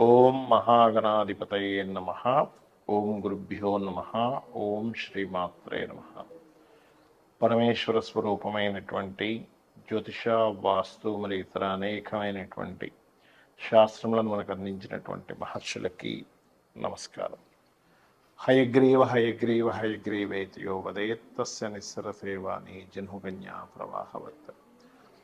ఓం మహాగణాధిపతయే నమ. ఓం గురుభ్యో నమ. ఓం శ్రీమాత్రే నమ. పరమేశ్వర స్వరూపమైనటువంటి జ్యోతిష వాస్తు మరియు ఇతర అనేకమైనటువంటి శాస్త్రములను మనకు అందించినటువంటి మహర్షులకి నమస్కారం. హయగ్రీవ హయగ్రీవ హయగ్రీవేతి యో వదేత్తస్య నిస్సరసేవాని జన్హుకన్యా ప్రవాహవత్.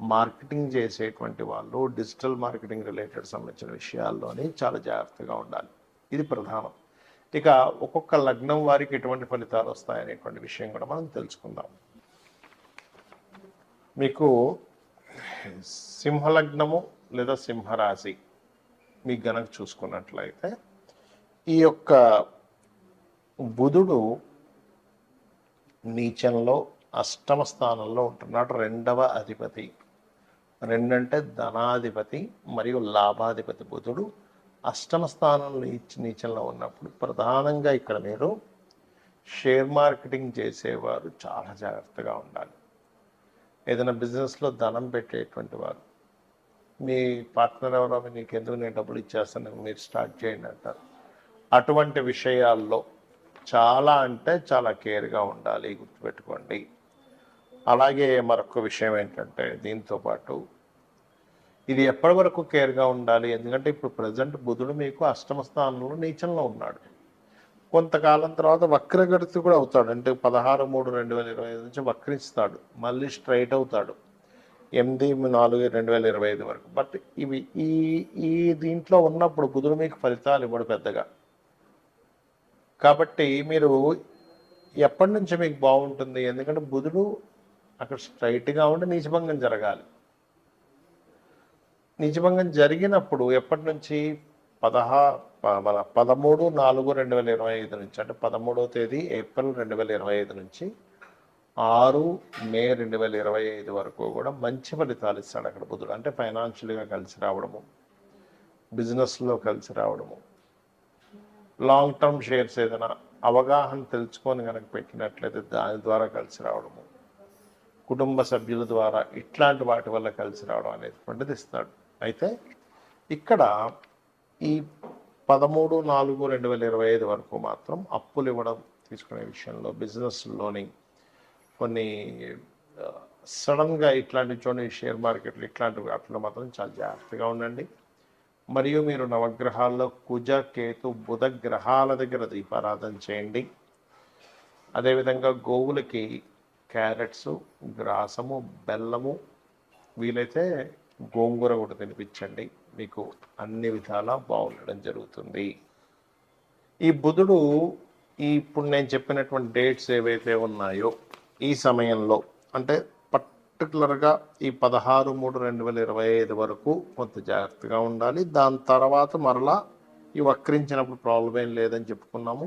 మార్కెటింగ్ చేసేటువంటి వాళ్ళు డిజిటల్ మార్కెటింగ్ రిలేటెడ్ సంబంధించిన విషయాల్లోని చాలా జాగ్రత్తగా ఉండాలి. ఇది ప్రధానం. ఇక ఒక్కొక్క లగ్నం వారికి ఎటువంటి ఫలితాలు వస్తాయనేటువంటి విషయం కూడా మనం తెలుసుకుందాం. మీకు సింహలగ్నము లేదా సింహరాశి మీకు గనక చూసుకున్నట్లయితే ఈ యొక్క బుధుడు నీచంలో అష్టమ స్థానంలో ఉంటున్నాడు రెండవ అధిపతి. రెండంటే ధనాధిపతి మరియు లాభాధిపతి బుధుడు అష్టమ స్థానంలో నీచంలో ఉన్నప్పుడు ప్రధానంగా ఇక్కడ మీరు షేర్ మార్కెటింగ్ చేసేవారు చాలా జాగ్రత్తగా ఉండాలి. ఏదైనా బిజినెస్లో ధనం పెట్టేటువంటి వారు మీ పార్ట్నర్ ఎవరో నీకు ఎందుకు నేను డబ్బులు ఇచ్చేస్తాను మీరు స్టార్ట్ చేయండి అంటారు. అటువంటి విషయాల్లో చాలా అంటే చాలా కేర్గా ఉండాలి గుర్తుపెట్టుకోండి. అలాగే మరొక విషయం ఏంటంటే దీంతో పాటు ఇది ఎప్పటి వరకు కేర్గా ఉండాలి? ఎందుకంటే ఇప్పుడు ప్రజెంట్ బుధుడు మీకు అష్టమ స్థానంలో నీచంలో ఉన్నాడు. కొంతకాలం తర్వాత వక్రగడితి కూడా అవుతాడు. అంటే పదహారు మూడు రెండు వేల ఇరవై ఐదు నుంచి వక్రిస్తాడు. మళ్ళీ స్ట్రైట్ అవుతాడు. ఎనిమిది నాలుగు రెండు వేల ఇరవై ఐదు వరకు. బట్ ఇవి ఈ ఈ దీంట్లో ఉన్నప్పుడు బుధుడు మీకు ఫలితాలు ఇవ్వడు పెద్దగా. కాబట్టి మీరు ఎప్పటి నుంచి మీకు బాగుంటుంది? ఎందుకంటే బుధుడు అక్కడ స్ట్రైట్గా ఉండి నీచభంగం జరగాలి. నిజభంగం జరిగినప్పుడు ఎప్పటి నుంచి? పదహా ప- మన పదమూడు నాలుగు రెండు వేల ఇరవై ఐదు నుంచి. అంటే పదమూడవ తేదీ ఏప్రిల్ రెండు వేల ఇరవై ఐదు నుంచి ఆరు మే రెండు వేల ఇరవై ఐదు వరకు కూడా మంచి ఫలితాలు ఇస్తాడు అక్కడ బుధుడు. అంటే ఫైనాన్షియల్గా కలిసి రావడము బిజినెస్లో కలిసి రావడము. లాంగ్ టర్మ్ షేర్స్ ఏదైనా అవగాహన తెలుసుకొని కనుక పెట్టినట్లయితే దాని ద్వారా కలిసి రావడము. కుటుంబ సభ్యుల ద్వారా ఇట్లాంటి వాటి వల్ల కలిసి రావడం అనేటువంటిది ఇస్తాడు అయితే ఇక్కడ ఈ పదమూడు నాలుగు రెండు వేల ఇరవై ఐదు వరకు మాత్రం అప్పులు ఇవ్వడం తీసుకునే విషయంలో బిజినెస్లోని కొన్ని సడన్గా ఇట్లాంటి చూడండి షేర్ మార్కెట్లు ఇట్లాంటి వాటిలో మాత్రం చాలా జాగ్రత్తగా ఉండండి. మరియు మీరు నవగ్రహాల్లో కుజ కేతు బుధ గ్రహాల దగ్గర దీపారాధన చేయండి. అదేవిధంగా గోవులకి క్యారెట్స్ గ్రాసము బెల్లము వీలైతే గోంగూర కూడా తినిపించండి. మీకు అన్ని విధాలా బాగుండడం జరుగుతుంది. ఈ బుధుడు ఈ ఇప్పుడు నేను చెప్పినటువంటి డేట్స్ ఏవైతే ఉన్నాయో ఈ సమయంలో అంటే పర్టికులర్గా ఈ పదహారు మూడు రెండు వేల ఇరవై ఐదు వరకు కొంత జాగ్రత్తగా ఉండాలి. దాని తర్వాత మరలా ఈ వక్రించినప్పుడు ప్రాబ్లం ఏం లేదని చెప్పుకున్నాము.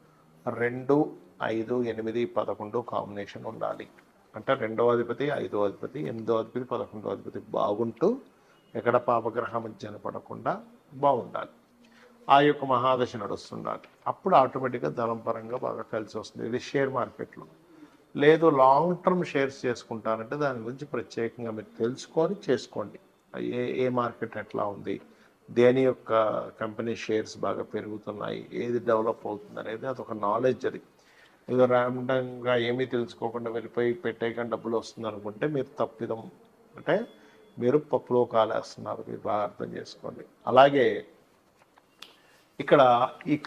రెండు ఐదు ఎనిమిది పదకొండు కాంబినేషన్ ఉండాలి. అంటే రెండవ అధిపతి ఐదో అధిపతి ఎనిమిదో అధిపతి పదకొండో అధిపతి బాగుంటూ ఎక్కడ పాపగ్రహం మధ్యన పడకుండా బాగుండాలి. ఆ యొక్క మహాదశ నడుస్తుండాలి. అప్పుడు ఆటోమేటిక్గా ధనం పరంగా బాగా కలిసి వస్తుంది. ఇది షేర్ మార్కెట్లో లేదు లాంగ్ టర్మ్ షేర్స్ చేసుకుంటానంటే దాని గురించి ప్రత్యేకంగా మీరు తెలుసుకొని చేసుకోండి. ఏ ఏ మార్కెట్ ఎట్లా ఉంది? దేని యొక్క కంపెనీ షేర్స్ బాగా పెరుగుతున్నాయి ఏది డెవలప్ అవుతుంది అనేది అదొక నాలెడ్జ్ అది. ఏదో ర్యాండంగా ఏమీ తెలుసుకోకుండా వెళ్ళిపోయి పెట్టేయకుండా డబ్బులు వస్తుంది అనుకుంటే మీరు తప్పిదం. అంటే మీరు పప్పులో కాలేస్తున్నారు మీరు బాగా అర్థం చేసుకోండి. అలాగే ఇక్కడ ఈ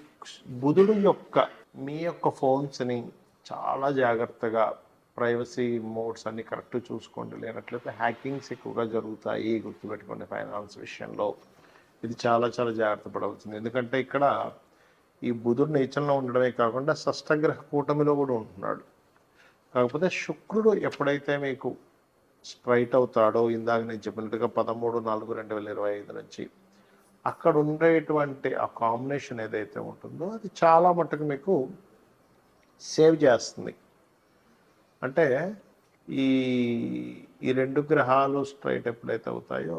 బుధుడు యొక్క మీ యొక్క ఫోన్స్ని చాలా జాగ్రత్తగా ప్రైవసీ మోడ్స్ అన్ని కరెక్ట్ చూసుకోండి. లేనట్లయితే హ్యాకింగ్స్ ఎక్కువగా జరుగుతాయి గుర్తుపెట్టుకోండి ఫైనాన్స్ విషయంలో. ఇది చాలా చాలా జాగ్రత్త పడవలసింది. ఎందుకంటే ఇక్కడ ఈ బుధుడు నీచంలో ఉండడమే కాకుండా షష్టగ్రహ కూటమిలో కూడా ఉంటున్నాడు. కాకపోతే శుక్రుడు ఎప్పుడైతే మీకు స్ట్రైట్ అవుతాడో ఇందాక నేను చెప్పినట్టుగా పదమూడు నాలుగు రెండు వేల ఇరవై ఐదు నుంచి అక్కడ ఉండేటువంటి ఆ కాంబినేషన్ ఏదైతే ఉంటుందో అది చాలా మటుకు మీకు సేవ్ చేస్తుంది. అంటే ఈ ఈ రెండు గ్రహాలు స్ట్రైట్ ఎప్పుడైతే అవుతాయో